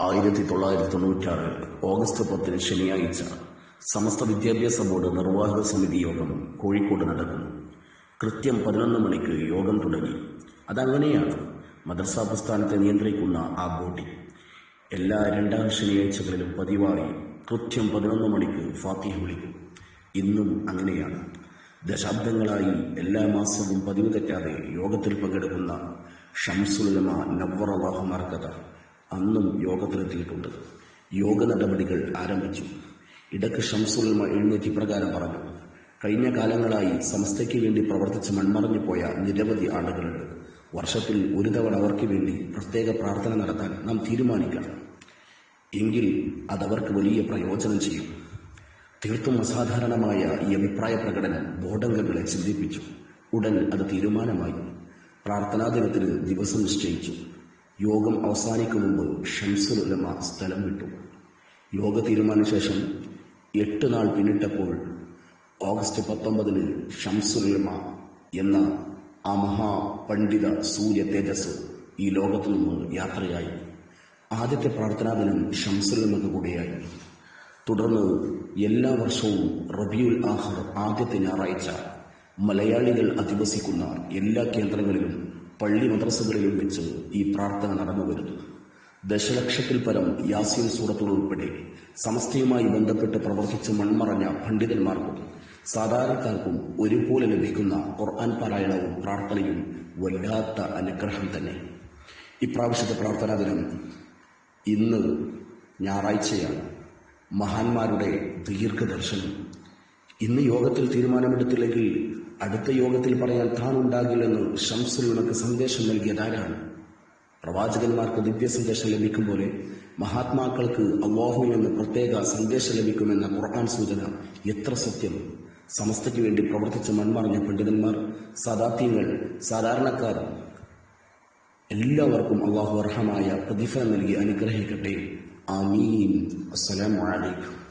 ആയിരത്തി തൊള്ളായിരത്തി തൊണ്ണൂറ്റാറ് ഓഗസ്റ്റ് പത്തിന് ശനിയാഴ്ച സമസ്ത വിദ്യാഭ്യാസ ബോർഡ് നിർവാഹക സമിതി യോഗം കോഴിക്കോട് നടക്കുന്നു കൃത്യം പതിനൊന്ന് മണിക്ക് യോഗം തുടങ്ങി. അതങ്ങനെയാണ് മദ്രസ പ്രസ്ഥാനത്തെ നിയന്ത്രിക്കുന്ന ആ ബോഡി എല്ലാ രണ്ടാം ശനിയാഴ്ചകളിലും പതിവായി കൃത്യം പതിനൊന്ന് മണിക്ക് ഫാത്തിഹ വിളിക്കും. ഇന്നും അങ്ങനെയാണ്. ദശാബ്ദങ്ങളായി എല്ലാ മാസവും പതിവ് തെറ്റാതെ യോഗത്തിൽ പങ്കെടുക്കുന്ന ഷംസുലമ നവ്വറവാഹു മാർക്കഥ. അന്നും യോഗത്തിലെത്തിയിട്ടുണ്ട് യോഗ നടപടികൾ ആരംഭിച്ചു. ഇടയ്ക്ക് ഷംസുൽ എഴുന്നേറ്റ് ഇപ്രകാരം പറഞ്ഞു കഴിഞ്ഞ കാലങ്ങളായി സംസ്ഥയ്ക്ക് വേണ്ടി പ്രവർത്തിച്ച് മൺമറഞ്ഞു പോയ നിരവധി ആളുകളുണ്ട്. വർഷത്തിൽ ഒരു തവണ അവർക്ക് വേണ്ടി പ്രത്യേക പ്രാർത്ഥന നടത്താൻ നാം തീരുമാനിക്കണം. എങ്കിൽ അതവർക്ക് വലിയ പ്രയോജനം ചെയ്യും. തീർത്തും അസാധാരണമായ ഈ അഭിപ്രായ പ്രകടനം ബോർഡംഗങ്ങളെ ചിന്തിപ്പിച്ചു. ഉടൻ അത് തീരുമാനമായി. പ്രാർത്ഥനാ ദിനത്തിന് ദിവസം നിശ്ചയിച്ചു. യോഗം അവസാനിക്കും മുമ്പ് ഷംസുൽ ഉലമ സ്ഥലം വിട്ടു. യോഗ തീരുമാന ശേഷം എട്ട് നാൾ പിന്നിട്ടപ്പോൾ ഓഗസ്റ്റ് പത്തൊമ്പതിന് ഷംസുൽ ഉലമ എന്ന ആ മഹാപണ്ഡിത സൂര്യ തേജസ് ഈ ലോകത്തു നിന്ന് യാത്രയായി. ആദ്യത്തെ പ്രാർത്ഥനാ ദിനം ഷംസുൽ ഉലമക്ക് കൂടിയായി. തുടർന്ന് എല്ലാ വർഷവും റബിയുൽ ആഹർ ആദ്യത്തെ ഞായറാഴ്ച മലയാളികൾ അധിവസിക്കുന്ന എല്ലാ കേന്ദ്രങ്ങളിലും പള്ളി മദ്രസകളിലും വെച്ച് ഈ പ്രാർത്ഥന നടന്നു വരുന്നു. ദശലക്ഷത്തിൽ പരം യാസീൻ സൂറത്തുകൾ ഉൾപ്പെടെ സമസ്തയുമായി ബന്ധപ്പെട്ട് പ്രവർത്തിച്ച് മൺമറഞ്ഞ പണ്ഡിതന്മാർക്കും സാധാരണക്കാർക്കും ഒരുപോലെ ലഭിക്കുന്ന ഖുർആൻ പാരായണവും പ്രാർത്ഥനയും വല്ലാത്ത അനുഗ്രഹം തന്നെ. ഇപ്രാവശ്യത്തെ പ്രാർത്ഥനാ ദിനം ഇന്ന് ഞായറാഴ്ചയാണ് മഹാന്മാരുടെ ദീർഘദർശനം. ഇന്ന് യോഗത്തിൽ തീരുമാനമെടുത്തില്ലെങ്കിൽ അടുത്ത യോഗത്തിൽ പറയാൻ താൻ ഉണ്ടാകില്ലെന്ന് ഷംസുലിനക്ക് സന്ദേശം നൽകിയതാരാണ് പ്രവാചകന്മാർക്ക് ദിവ്യ സന്ദേശം ലഭിക്കും പോലെ മഹാത്മാക്കൾക്ക് അള്ളാഹുവിൽ നിന്ന് പ്രത്യേക സന്ദേശം ലഭിക്കുമെന്ന ഖുർആൻ സൂചന എത്ര സത്യം? സമസ്തയ്ക്ക് വേണ്ടി പ്രവർത്തിച്ച മൺമറഞ്ഞ പണ്ഡിതന്മാർ സദാത്യങ്ങൾ സാധാരണക്കാർ എല്ലാവർക്കും അള്ളാഹു അർഹമായ പ്രതിഫലം നൽകി അനുഗ്രഹിക്കട്ടെ. ആമീൻ. അസ്സലാമു അലൈക്കും.